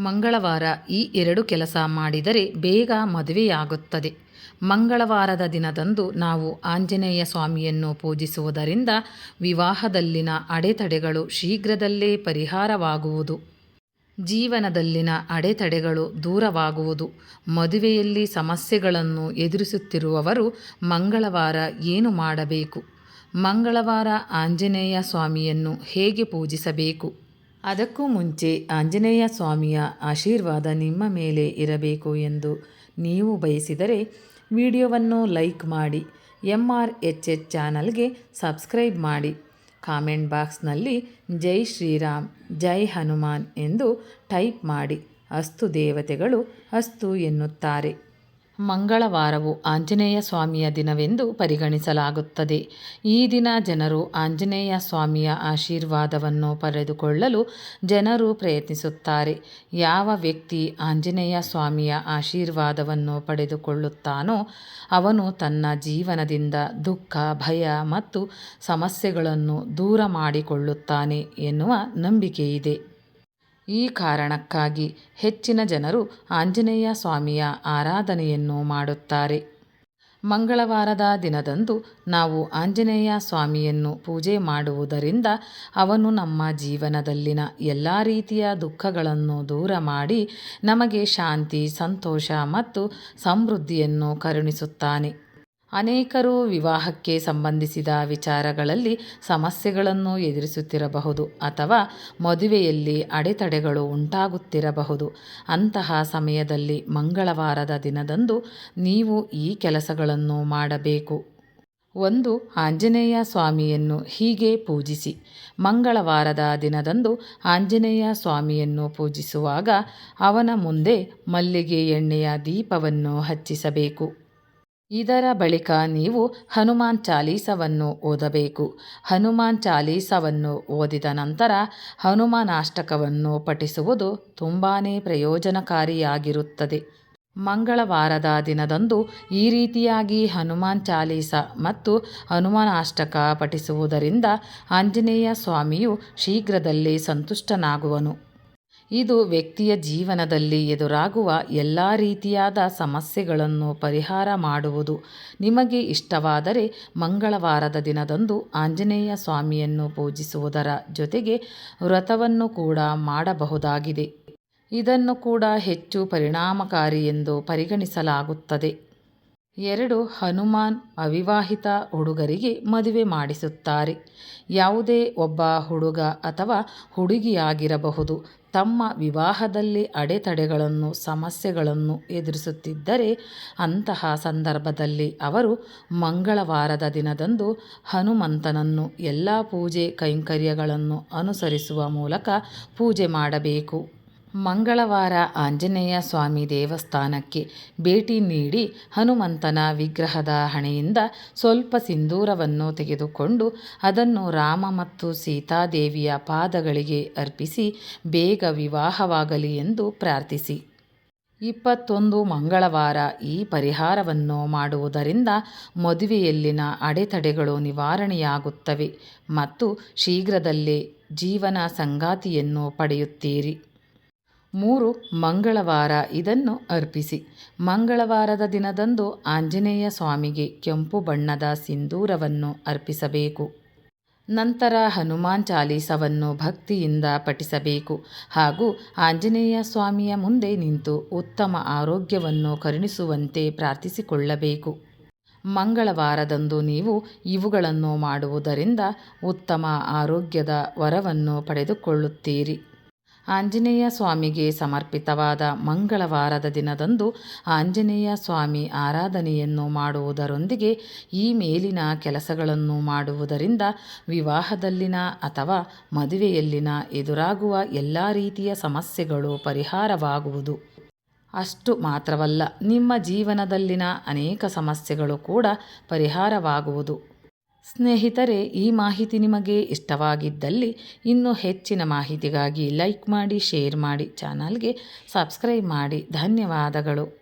ಮಂಗಳವಾರ ಈ ಎರಡು ಕೆಲಸ ಮಾಡಿದರೆ ಬೇಗ ಮದುವೆಯಾಗುತ್ತದೆ. ಮಂಗಳವಾರದ ದಿನದಂದು ನಾವು ಆಂಜನೇಯ ಸ್ವಾಮಿಯನ್ನು ಪೂಜಿಸುವುದರಿಂದ ವಿವಾಹದಲ್ಲಿನ ಅಡೆತಡೆಗಳು ಶೀಘ್ರದಲ್ಲೇ ಪರಿಹಾರವಾಗುವುದು. ಜೀವನದಲ್ಲಿನ ಅಡೆತಡೆಗಳು ದೂರವಾಗುವುದು. ಮದುವೆಯಲ್ಲಿ ಸಮಸ್ಯೆಗಳನ್ನು ಎದುರಿಸುತ್ತಿರುವವರು ಮಂಗಳವಾರ ಏನು ಮಾಡಬೇಕು? ಮಂಗಳವಾರ ಆಂಜನೇಯ ಸ್ವಾಮಿಯನ್ನು ಹೇಗೆ ಪೂಜಿಸಬೇಕು? ಅದಕ್ಕೂ ಮುಂಚೆ ಆಂಜನೇಯ ಸ್ವಾಮಿಯ ಆಶೀರ್ವಾದ ನಿಮ್ಮ ಮೇಲೆ ಇರಬೇಕು ಎಂದು ನೀವು ಬಯಸಿದರೆ ವಿಡಿಯೋವನ್ನು ಲೈಕ್ ಮಾಡಿ ಎಂ ಆರ್ ಎಚ್ ಎಚ್ ಚಾನಲ್ಗೆ ಸಬ್ಸ್ಕ್ರೈಬ್ ಮಾಡಿ. ಕಾಮೆಂಟ್ ಬಾಕ್ಸ್ನಲ್ಲಿ ಜೈ ಶ್ರೀರಾಮ್, ಜೈ ಹನುಮಾನ್ ಎಂದು ಟೈಪ್ ಮಾಡಿ. ಅಸ್ತು ದೇವತೆಗಳು ಅಸ್ತು ಎನ್ನುತ್ತಾರೆ. ಮಂಗಳವಾರವು ಆಂಜನೇಯ ಸ್ವಾಮಿಯ ದಿನವೆಂದು ಪರಿಗಣಿಸಲಾಗುತ್ತದೆ. ಈ ದಿನ ಜನರು ಆಂಜನೇಯ ಸ್ವಾಮಿಯ ಆಶೀರ್ವಾದವನ್ನು ಪಡೆದುಕೊಳ್ಳಲು ಜನರು ಪ್ರಯತ್ನಿಸುತ್ತಾರೆ. ಯಾವ ವ್ಯಕ್ತಿ ಆಂಜನೇಯ ಸ್ವಾಮಿಯ ಆಶೀರ್ವಾದವನ್ನು ಪಡೆದುಕೊಳ್ಳುತ್ತಾನೋ ಅವನು ತನ್ನ ಜೀವನದಿಂದ ದುಃಖ, ಭಯ ಮತ್ತು ಸಮಸ್ಯೆಗಳನ್ನು ದೂರ ಮಾಡಿಕೊಳ್ಳುತ್ತಾನೆ ಎನ್ನುವ ನಂಬಿಕೆಯಿದೆ. ಈ ಕಾರಣಕ್ಕಾಗಿ ಹೆಚ್ಚಿನ ಜನರು ಆಂಜನೇಯ ಸ್ವಾಮಿಯ ಆರಾಧನೆಯನ್ನು ಮಾಡುತ್ತಾರೆ. ಮಂಗಳವಾರದ ದಿನದಂದು ನಾವು ಆಂಜನೇಯ ಸ್ವಾಮಿಯನ್ನು ಪೂಜೆ ಮಾಡುವುದರಿಂದ ಅವನು ನಮ್ಮ ಜೀವನದಲ್ಲಿನ ಎಲ್ಲ ರೀತಿಯ ದುಃಖಗಳನ್ನು ದೂರ ಮಾಡಿ ನಮಗೆ ಶಾಂತಿ, ಸಂತೋಷ ಮತ್ತು ಸಮೃದ್ಧಿಯನ್ನು ಕರುಣಿಸುತ್ತಾನೆ. ಅನೇಕರು ವಿವಾಹಕ್ಕೆ ಸಂಬಂಧಿಸಿದ ವಿಚಾರಗಳಲ್ಲಿ ಸಮಸ್ಯೆಗಳನ್ನು ಎದುರಿಸುತ್ತಿರಬಹುದು ಅಥವಾ ಮದುವೆಯಲ್ಲಿ ಅಡೆತಡೆಗಳು ಉಂಟಾಗುತ್ತಿರಬಹುದು. ಅಂತಹ ಸಮಯದಲ್ಲಿ ಮಂಗಳವಾರದ ದಿನದಂದು ನೀವು ಈ ಕೆಲಸಗಳನ್ನು ಮಾಡಬೇಕು. ಒಂದು, ಆಂಜನೇಯ ಸ್ವಾಮಿಯನ್ನು ಹೀಗೆ ಪೂಜಿಸಿ. ಮಂಗಳವಾರದ ದಿನದಂದು ಆಂಜನೇಯ ಸ್ವಾಮಿಯನ್ನು ಪೂಜಿಸುವಾಗ ಅವನ ಮುಂದೆ ಮಲ್ಲಿಗೆ ಎಣ್ಣೆಯ ದೀಪವನ್ನು ಹಚ್ಚಿಸಬೇಕು. ಇದರ ಬಳಿಕ ನೀವು ಹನುಮಾನ್ ಚಾಲೀಸವನ್ನು ಓದಬೇಕು. ಹನುಮಾನ್ ಚಾಲೀಸವನ್ನು ಓದಿದ ನಂತರ ಹನುಮಾನಾಷ್ಟಕವನ್ನು ಪಠಿಸುವುದು ತುಂಬಾ ಪ್ರಯೋಜನಕಾರಿಯಾಗಿರುತ್ತದೆ. ಮಂಗಳವಾರದ ದಿನದಂದು ಈ ರೀತಿಯಾಗಿ ಹನುಮಾನ್ ಚಾಲೀಸ ಮತ್ತು ಹನುಮಾನಾಷ್ಟಕ ಪಠಿಸುವುದರಿಂದ ಆಂಜನೇಯ ಸ್ವಾಮಿಯು ಶೀಘ್ರದಲ್ಲೇ ಸಂತುಷ್ಟನಾಗುವನು. ಇದು ವ್ಯಕ್ತಿಯ ಜೀವನದಲ್ಲಿ ಎದುರಾಗುವ ಎಲ್ಲ ರೀತಿಯಾದ ಸಮಸ್ಯೆಗಳನ್ನು ಪರಿಹಾರ ಮಾಡುವುದು. ನಿಮಗೆ ಇಷ್ಟವಾದರೆ ಮಂಗಳವಾರದ ದಿನದಂದು ಆಂಜನೇಯ ಸ್ವಾಮಿಯನ್ನು ಪೂಜಿಸುವುದರ ಜೊತೆಗೆ ವ್ರತವನ್ನು ಕೂಡ ಮಾಡಬಹುದಾಗಿದೆ. ಇದನ್ನು ಕೂಡ ಹೆಚ್ಚು ಪರಿಣಾಮಕಾರಿ ಎಂದು ಪರಿಗಣಿಸಲಾಗುತ್ತದೆ. ಎರಡು ಹನುಮಾನ್ ಅವಿವಾಹಿತ ಹುಡುಗರಿಗೆ ಮದುವೆ ಮಾಡಿಸುತ್ತಾರೆ. ಯಾವುದೇ ಒಬ್ಬ ಹುಡುಗ ಅಥವಾ ಹುಡುಗಿಯಾಗಿರಬಹುದು. ತಮ್ಮ ವಿವಾಹದಲ್ಲಿ ಅಡೆತಡೆಗಳನ್ನು, ಸಮಸ್ಯೆಗಳನ್ನು ಎದುರಿಸುತ್ತಿದ್ದರೆ ಅಂತಹ ಸಂದರ್ಭದಲ್ಲಿ ಅವರು ಮಂಗಳವಾರದ ದಿನದಂದು ಹನುಮಂತನನ್ನು ಎಲ್ಲ ಪೂಜೆ ಕೈಂಕರ್ಯಗಳನ್ನು ಅನುಸರಿಸುವ ಮೂಲಕ ಪೂಜೆ ಮಾಡಬೇಕು. ಮಂಗಳವಾರ ಆಂಜನೇಯ ಸ್ವಾಮಿ ದೇವಸ್ಥಾನಕ್ಕೆ ಭೇಟಿ ನೀಡಿ ಹನುಮಂತನ ವಿಗ್ರಹದ ಹಣೆಯಿಂದ ಸ್ವಲ್ಪ ಸಿಂಧೂರವನ್ನು ತೆಗೆದುಕೊಂಡು ಅದನ್ನು ರಾಮ ಮತ್ತು ಸೀತಾದೇವಿಯ ಪಾದಗಳಿಗೆ ಅರ್ಪಿಸಿ ಬೇಗ ವಿವಾಹವಾಗಲಿ ಎಂದು ಪ್ರಾರ್ಥಿಸಿ. ಇಪ್ಪತ್ತೊಂದು ಮಂಗಳವಾರ ಈ ಪರಿಹಾರವನ್ನು ಮಾಡುವುದರಿಂದ ಮದುವೆಯಲ್ಲಿನ ಅಡೆತಡೆಗಳು ನಿವಾರಣೆಯಾಗುತ್ತವೆ ಮತ್ತು ಶೀಘ್ರದಲ್ಲೇ ಜೀವನ ಸಂಗಾತಿಯನ್ನು ಪಡೆಯುತ್ತೀರಿ. ಮೂರು ಮಂಗಳವಾರ ಇದನ್ನು ಅರ್ಪಿಸಿ. ಮಂಗಳವಾರದ ದಿನದಂದು ಆಂಜನೇಯ ಸ್ವಾಮಿಗೆ ಕೆಂಪು ಬಣ್ಣದ ಸಿಂಧೂರವನ್ನು ಅರ್ಪಿಸಬೇಕು. ನಂತರ ಹನುಮಾನ್ ಚಾಲೀಸವನ್ನು ಭಕ್ತಿಯಿಂದ ಪಠಿಸಬೇಕು. ಹಾಗೂ ಆಂಜನೇಯ ಸ್ವಾಮಿಯ ಮುಂದೆ ನಿಂತು ಉತ್ತಮ ಆರೋಗ್ಯವನ್ನು ಕರುಣಿಸುವಂತೆ ಪ್ರಾರ್ಥಿಸಿಕೊಳ್ಳಬೇಕು. ಮಂಗಳವಾರದಂದು ನೀವು ಇವುಗಳನ್ನು ಮಾಡುವುದರಿಂದ ಉತ್ತಮ ಆರೋಗ್ಯದ ವರವನ್ನು ಪಡೆದುಕೊಳ್ಳುತ್ತೀರಿ. ಆಂಜನೇಯ ಸ್ವಾಮಿಗೆ ಸಮರ್ಪಿತವಾದ ಮಂಗಳವಾರದ ದಿನದಂದು ಆಂಜನೇಯ ಸ್ವಾಮಿ ಆರಾಧನೆಯನ್ನು ಮಾಡುವುದರೊಂದಿಗೆ ಈ ಮೇಲಿನ ಕೆಲಸಗಳನ್ನು ಮಾಡುವುದರಿಂದ ವಿವಾಹದಲ್ಲಿನ ಅಥವಾ ಮದುವೆಯಲ್ಲಿನ ಎದುರಾಗುವ ಎಲ್ಲ ರೀತಿಯ ಸಮಸ್ಯೆಗಳು ಪರಿಹಾರವಾಗುವುದು. ಅಷ್ಟು ಮಾತ್ರವಲ್ಲ, ನಿಮ್ಮ ಜೀವನದಲ್ಲಿನ ಅನೇಕ ಸಮಸ್ಯೆಗಳು ಕೂಡ ಪರಿಹಾರವಾಗುವುದು. ಸ್ನೇಹಿತರೆ, ಈ ಮಾಹಿತಿ ನಿಮಗೆ ಇಷ್ಟವಾಗಿದ್ದಲ್ಲಿ ಇನ್ನೂ ಹೆಚ್ಚಿನ ಮಾಹಿತಿಗಾಗಿ ಲೈಕ್ ಮಾಡಿ, ಶೇರ್ ಮಾಡಿ, ಚಾನಲ್ಗೆ ಸಬ್ಸ್ಕ್ರೈಬ್ ಮಾಡಿ. ಧನ್ಯವಾದಗಳು.